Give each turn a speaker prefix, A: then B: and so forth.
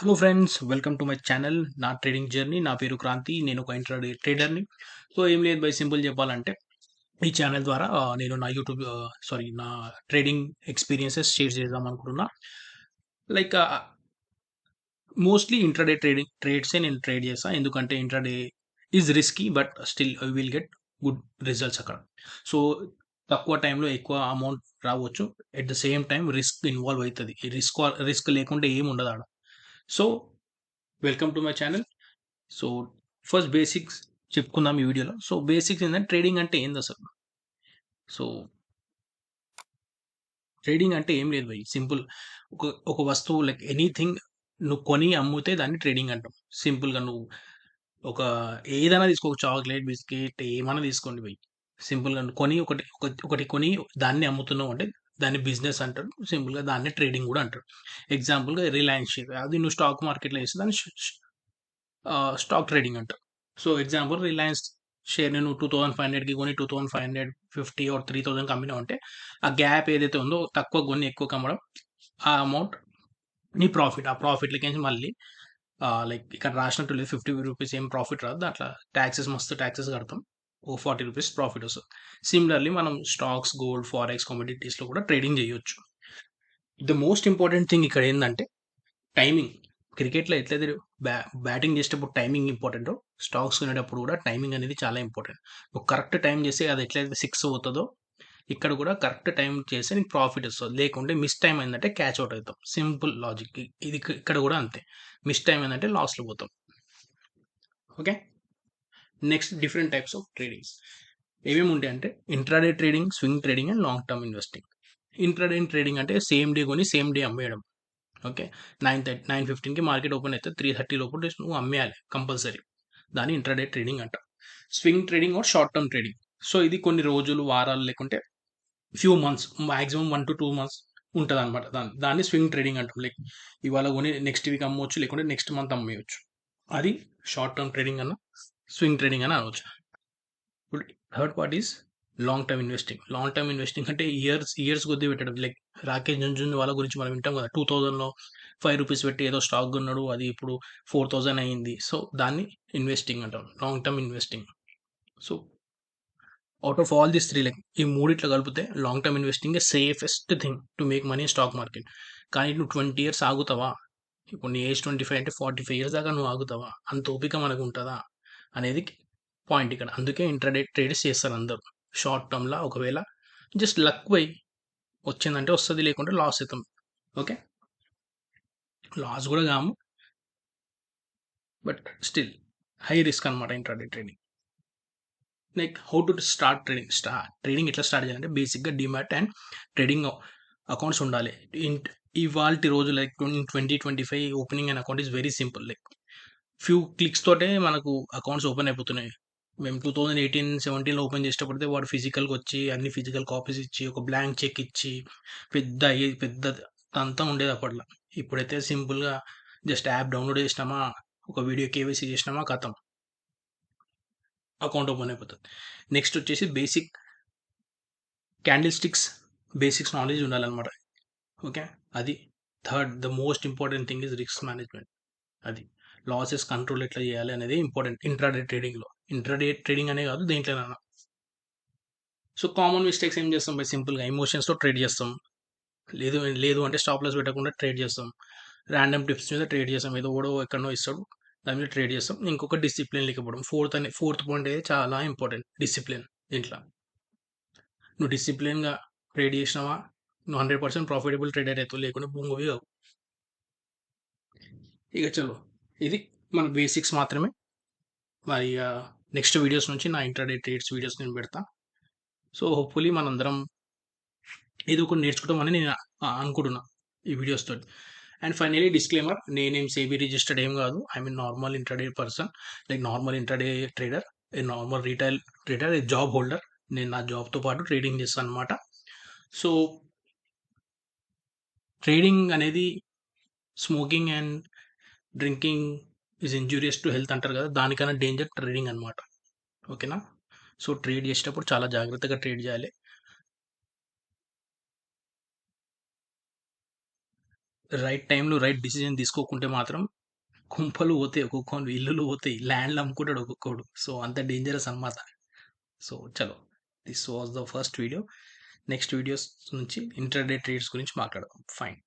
A: Hello friends welcome to my channel నా trading journey నా పేరు క్రాంతి. నేను ఒక ఇంట్రాడే ట్రేడర్ని సో ఏం లేదు బై సింపుల్ చెప్పాలంటే ఈ ఛానల్ ద్వారా నేను నా యూట్యూబ్ సారీ నా ట్రేడింగ్ ఎక్స్పీరియన్సెస్ షేర్ చేద్దాం అనుకుంటున్నా. లైక్ మోస్ట్లీ ఇంట్రాడే ట్రేడింగ్ ట్రేడ్సే నేను ట్రేడ్ చేస్తాను ఎందుకంటే intraday is risky but still I will get good results అక్కడ. సో తక్కువ టైంలో ఎక్కువ అమౌంట్ రావచ్చు. At the same time risk involve అవుతుంది. రిస్క్ రిస్క్ లేకుండా ఏమి ఉండదు ఆడ. So welcome to my channel so first basics చెప్పుకుందాం ఈ వీడియోలో. సో బేసిక్స్ ఏంటంటే ట్రేడింగ్ అంటే ఏంది అసలు? సో ట్రేడింగ్ అంటే ఏం లేదు భయ్. సింపుల్ ఒక ఒక వస్తువు లైక్ ఎనీథింగ్ నువ్వు కొని అమ్మితే దాన్ని ట్రేడింగ్ అంటాం. సింపుల్గా నువ్వు ఒక ఏదైనా తీసుకో చాక్లెట్ బిస్కెట్ ఏమైనా తీసుకోండి భయ్. సింపుల్గా కొని ఒకటి ఒకటి కొని దాన్ని అమ్ముతున్నావు అంటే దాన్ని బిజినెస్ అంటారు. సింపుల్గా దాన్ని ట్రేడింగ్ కూడా అంటారు. ఎగ్జాంపుల్గా రిలయన్స్ షేర్ అది నువ్వు స్టాక్ మార్కెట్లో వేస్తే దాన్ని స్టాక్ ట్రేడింగ్ అంటారు. సో ఎగ్జాంపుల్ రిలయన్స్ షేర్ నేను టూ థౌసండ్ ఫైవ్ హండ్రెడ్కి కొని two thousand five hundred fifty or three thousand company ఉంటే ఆ గ్యాప్ ఏదైతే ఉందో తక్కువ కొని ఎక్కువ కమ్మడం ఆ అమౌంట్ నీ ప్రాఫిట్ ఆ ప్రాఫిట్లకి మళ్ళీ లైక్ ఇక్కడ రాసినట్టు లేదు ఫిఫ్టీ రూపీస్ ఏం ప్రాఫిట్ రాదు. అట్లా ట్యాక్సెస్ మస్తు ట్యాక్సెస్ కడతాం. ఓ ఫార్టీ రూపీస్ ప్రాఫిట్ వస్తుంది. సిమిలర్లీ మనం స్టాక్స్ గోల్డ్ ఫారెక్స్ కమోడిటీస్లో కూడా ట్రేడింగ్ చేయొచ్చు. ద మోస్ట్ ఇంపార్టెంట్ థింగ్ ఇక్కడ ఏంటంటే టైమింగ్. క్రికెట్లో ఎట్లయితే బ్యా బ్యాటింగ్ చేసేటప్పుడు టైమింగ్ ఇంపార్టెంటో స్టాక్స్ కొనేటప్పుడు కూడా టైమింగ్ అనేది చాలా ఇంపార్టెంట్. నువ్వు కరెక్ట్ టైం చేస్తే అది ఎట్లయితే సిక్స్ అవుతుందో ఇక్కడ కూడా కరెక్ట్ టైం చేస్తే నీకు ప్రాఫిట్ వస్తుంది. లేకుంటే మిస్ టైం అయిందంటే క్యాచ్ అవుట్ అవుతాం. Simple logic. ఇది ఇక్కడ కూడా అంతే. మిస్ టైం ఏంటంటే లాస్లో పోతాం. Okay? Next different types of tradings ఏమేమి ఉంటాయి అంటే intraday trading swing trading and long term investing intraday trading అంటే సేమ్ డే కొని సేమ్ డే అమ్మేయడం. ఓకే నైన్ థర్టీ నైన్ ఫిఫ్టీన్కి మార్కెట్ ఓపెన్ అయితే త్రీ థర్టీ లోపల నువ్వు అమ్మేయాలి కంపల్సరీ దాన్ని ఇంట్రాడే ట్రేడింగ్ అంట. Swing trading or short term trading so ఇది కొన్ని రోజులు వారాలు లేకుంటే few months maximum one to two months ఉంటుంది అనమాట దాన్ని దాన్ని స్వింగ్ ట్రేడింగ్ అంటాం. లైక్ ఇవాళ కొని నెక్స్ట్ వీక్ అమ్మవచ్చు లేకుంటే నెక్స్ట్ మంత్ అమ్మేయచ్చు. అది షార్ట్ టర్మ్ ట్రేడింగ్ అన్న స్వింగ్ ట్రేడింగ్ అని అనవచ్చు. ఇప్పుడు third part is long term investing long term investing అంటే ఇయర్స్ ఇయర్స్ కొద్ది పెట్టడం. లైక్ రాకేష్ జంజున్ వాళ్ళ గురించి మనం వింటాం కదా. టూ థౌజండ్లో ఫైవ్ రూపీస్ పెట్టి ఏదో స్టాక్ ఉన్నాడు అది ఇప్పుడు ఫోర్ థౌజండ్ అయింది. సో దాన్ని ఇన్వెస్టింగ్ అంటాం. Long term investing so out of all this three like ఈ మూడిట్లో కలిపితే long term investing safest thing to make money stock market కానీ నువ్వు ట్వంటీ ఇయర్స్ ఆగుతావా? ఇప్పుడు నీ ఏజ్ ట్వంటీ ఫైవ్ అంటే ఫార్టీ ఫైవ్ ఇయర్స్ దాకా నువ్వు ఆగుతావా? అంత ఓపిక మనకు ఉంటుందా? అనేది పాయింట్ ఇక్కడ. అందుకే ఇంటర్డే ట్రేడ్స్ చేస్తారు అందరూ. షార్ట్ టర్మ్లో ఒకవేళ జస్ట్ లక్ పోయి వచ్చిందంటే వస్తుంది లేకుంటే లాస్ అవుతాం. ఓకే లాస్ కూడా కాము. బట్ స్టిల్ హై రిస్క్ అనమాట intraday trading like how to start trading స్టా ట్రేడింగ్ ఎట్లా స్టార్ట్ చేయాలంటే బేసిక్గా డిమాట్ అండ్ ట్రేడింగ్ అకౌంట్స్ ఉండాలి. ఇన్ ఇవాళ రోజు like twenty twenty five opening and account is very simple like few clicks తోటే మనకు అకౌంట్స్ ఓపెన్ అయిపోతున్నాయి. మేము టూ థౌజండ్ ఎయిటీన్ సెవెంటీన్లో ఓపెన్ చేసేటప్పుడే వాడు ఫిజికల్కి వచ్చి అన్ని ఫిజికల్ కాపీస్ ఇచ్చి ఒక బ్లాంక్ చెక్ ఇచ్చి పెద్ద అయ్యేది పెద్ద అంతా ఉండేది అప్పట్లో. ఇప్పుడైతే సింపుల్గా జస్ట్ యాప్ డౌన్లోడ్ చేసినామా ఒక వీడియో కేవైసీ చేసినామా కథం అకౌంట్ ఓపెన్ అయిపోతుంది. నెక్స్ట్ వచ్చేసి basic candlesticks basics knowledge ఉండాలన్నమాట. ఓకే అది third the most important thing is risk management అది. లాసెస్ కంట్రోల్ ఎట్లా చేయాలి అనేది ఇంపార్టెంట్. ఇంట్రాడే ట్రేడింగ్లో. ఇంట్రాడే ట్రేడింగ్ అనే కాదు దేంట్లోనైనా. సో కామన్ మిస్టేక్స్ ఏం చేస్తాం? బై సింపుల్గా ఎమోషన్స్తో ట్రేడ్ చేస్తాం. లేదు లేదు అంటే స్టాప్ లాస్ పెట్టకుండా ట్రేడ్ చేస్తాం. ర్యాండమ్ టిప్స్ మీద ట్రేడ్ చేస్తాం. ఏదో ఓడో ఎక్కడో ఇస్తాడు దాని మీద ట్రేడ్ చేస్తాం. ఇంకొక డిసిప్లిన్ లేకపోవడం. ఫోర్త్ అనే ఫోర్త్ పాయింట్ అయితే చాలా ఇంపార్టెంట్. డిసిప్లిన్ దీంట్లో. నువ్వు డిసిప్లిన్గా ట్రేడ్ చేసినావా? నువ్వు హండ్రెడ్ పర్సెంట్ ప్రాఫిటబుల్ ట్రేడర్ అవుతావు లేకుంటే భూమివి కావు ఇక చలో. ఇది మన బేసిక్స్ మాత్రమే. మరి నెక్స్ట్ వీడియోస్ నుంచి నా ఇంటర్డే ట్రేడ్స్ వీడియోస్ నేను పెడతా. సో హోప్ఫుల్లీ మనందరం ఏదో ఒకటి నేర్చుకుంటామని నేను అనుకుంటున్నా ఈ వీడియోస్ తోటి. అండ్ ఫైనలీ డిస్క్లైమర్ నేనేం సేబీ రిజిస్టర్డ్ ఏం కాదు. I mean normal intraday person like normal intraday trader a normal retail trader a job holder నేను నా జాబ్తో పాటు ట్రేడింగ్ చేస్తాను అనమాట సో ట్రేడింగ్ అనేది smoking and drinking is injurious to health అంటారు కదా దానికన్నా డేంజర్ ట్రేడింగ్ అనమాట ఓకేనా? సో ట్రేడ్ చేసేటప్పుడు చాలా జాగ్రత్తగా ట్రేడ్ చేయాలి. రైట్ టైంలో రైట్ డిసిజన్ తీసుకోకుంటే మాత్రం కుంపలు పోతాయి ఒక్కొక్కరు ఇల్లులు పోతాయి ల్యాండ్లు అమ్ముకుంటాడు ఒక్కొక్కడు. సో అంత డేంజరస్ అనమాట సో చలో. This was the first video next videos నుంచి ఇంటర్డే ట్రేడ్స్ గురించి మాట్లాడదాం. ఫైన్